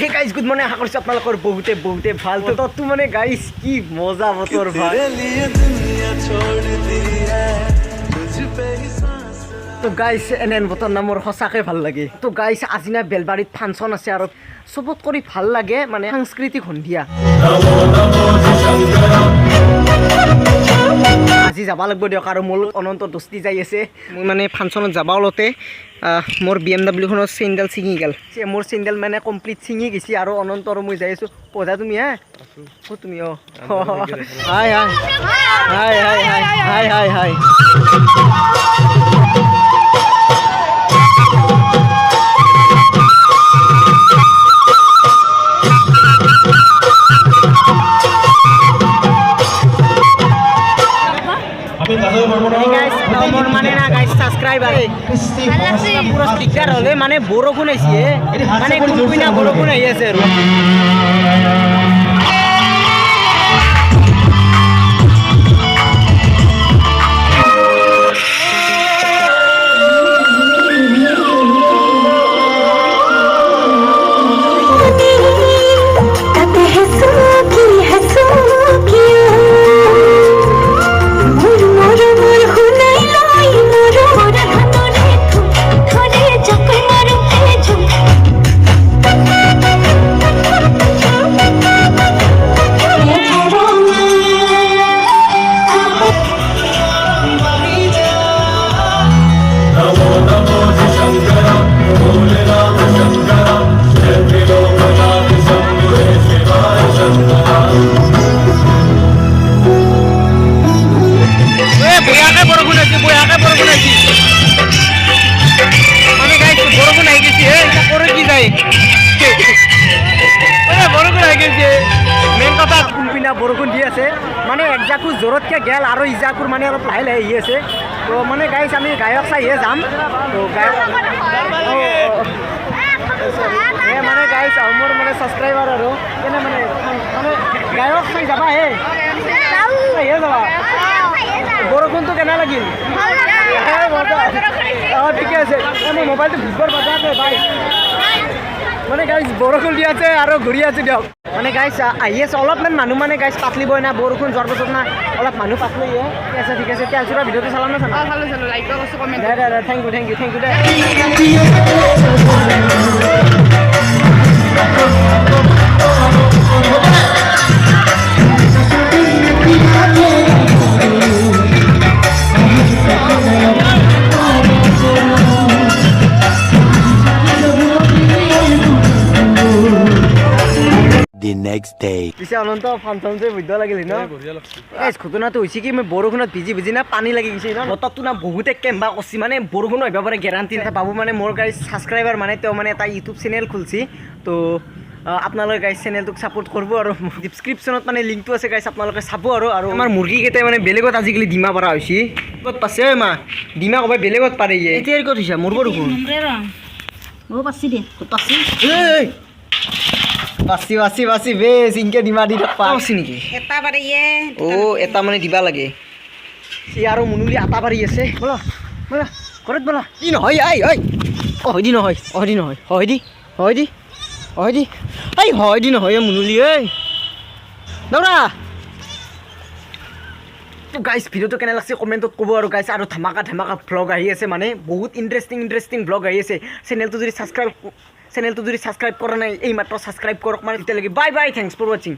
হে guys good morning আশা কৰিছোঁ আপোনালোকৰ বহুতে বহুতে ভালো। তো তো মানে গাইজ কি মজা বতৰ ভালো। তো গাইছ এনেহেন বতৰ না মোৰ সঁচাকৈ ভালো লাগে। তো গাইছ আজি না বেলবাৰীত ফাংচন আছে আৰু চবত কৰি ভালো লাগে মানে সাংস্কৃতিক সন্ধিয়া। আজি যাব লাগিব দিয়ক আৰু মোৰ অনন্ত দোস্তি যাই আছে। মই মানে ফাংচনত যাব ওলতে মোৰ বি এম ডাব্লিউখনৰ চেইনডাল ছিঙি গ'ল। মোৰ চেইনডাল মানে কমপ্লিট ছিঙি গৈছে আৰু অনন্ত আৰু মই যাই আছোঁ। পঢ়া তুমি হা? অ' তুমি অঁ। Hi hi. Hi hi hi hi hi hi. Subscriber পুরো স্টিকার হলে মানে বৰষুণ আহিছে মানে কুলপিনা বৰষুণ আহি আছে আৰু কথা কোনপিনা বৰষুণ দি আছে। মানে একজাকো জোৰতকৈ গেল আৰু ইজাকুৰ মানে অলপ লাহে লাহে আহি আছে। তো মানে গাইছ আমি গায়ক চাইহে যাম। তো গায়ক মানে গাইছ মোৰ মানে ছাবস্ক্ৰাইবাৰ আৰু। কেনে মানে মানে গায়ক চাই যাবা হে। চাইহে যাবা। বৰষুণটো কেনে লাগিল? অঁ, ঠিকে আছে। মোৰ মোবাইলটো ভিজবৰ বাজাতে বাই মানে গাইছ বৰষুণ দি আছে আৰু ঘূৰি আছে দিয়ক। মানে গাইছ আহি আছে। অলপমান মানুহ মানে গাইছ পাতলিবই না বৰষুণ যোৱাৰ পাছত না। অলপ মানুহ পাতলি ঠিক আছে ঠিক আছে। তেল চুৰা ভিডিঅ'টো চালাম না চালা? চালো চালো। লাইক কৰিছোঁ comment thank you thank you thank you The next day. পিছে অনন্ত ফাংচন যে বৈদ্য লাগিল ন? গাইছ ঘটনাটো হৈছে কি মই বৰষুণত ভিজি ভিজি না পানী লাগি গৈছে ন? বতৰটো না বহুতে কেম্বা কৰিছে মানে বৰষুণ আহিব পাৰে গেৰাণ্টি নাই। বাবু মানে মোৰ গাইছ ছাবস্ক্ৰাইবাৰ মানে তেওঁ মানে এটা ইউটিউব চেনেল খুলিছে। তো আপোনালোকে গাইছ চেনেলটোক ছাপোৰ্ট কৰিব আৰু ডিছক্ৰিপশ্যনত মানে লিংকটো আছে গাইছ আপোনালোকে চাব আৰু। আৰু আমাৰ মুৰ্গীকেইটাই মানে বেলেগত আজিকালি ডিমা পৰা হৈছে। ক'ত পাছে মা? ডিমা ক'ৰবাত বেলেগত পাৰে ইয়ে এতিয়া ক'ত হৈছে? মোৰ বৰষুণ ময়ো পাছি দে ক'ত পাছি এই বাচি বাচি বাচি বেছ ইনকে ডিমা দি থাকবা আছে নেকি? এটা পাৰে ইয়ে। অ' এটা মানে দিবা লাগে। সি আৰু মুনুলি আটা পাৰি আছে। বলা বলা ঘৰত বলা। দি নহয় আই ঐ অ হয় দি নহয় হয় দি নহয় হয় দি হয় দি হয় দি এই হয় দি নহয় এ মুনুলি ঐ। দৌৰা তো গাইছ ভিডিঅ'টো কেনে লাগছে কমেণ্টত ক'ব আৰু গাইছ আৰু ধামাকা ধামাকা ভ্লগ আহি আছে মানে। বহুত ইণ্টাৰেষ্টিং ইণ্টাৰেষ্টিং ভ্লগ আহি আছে। চেনেলটো যদি ছাবস্ক্ৰাইব চেনেলটো যদি সাবস্ক্রাইব কৰা নাই এই মাত্ৰ সাবস্ক্রাইব কৰক। মানে তেতিয়ালৈকে বাই বাই থ্যাংকস ফৰ ৱাচিং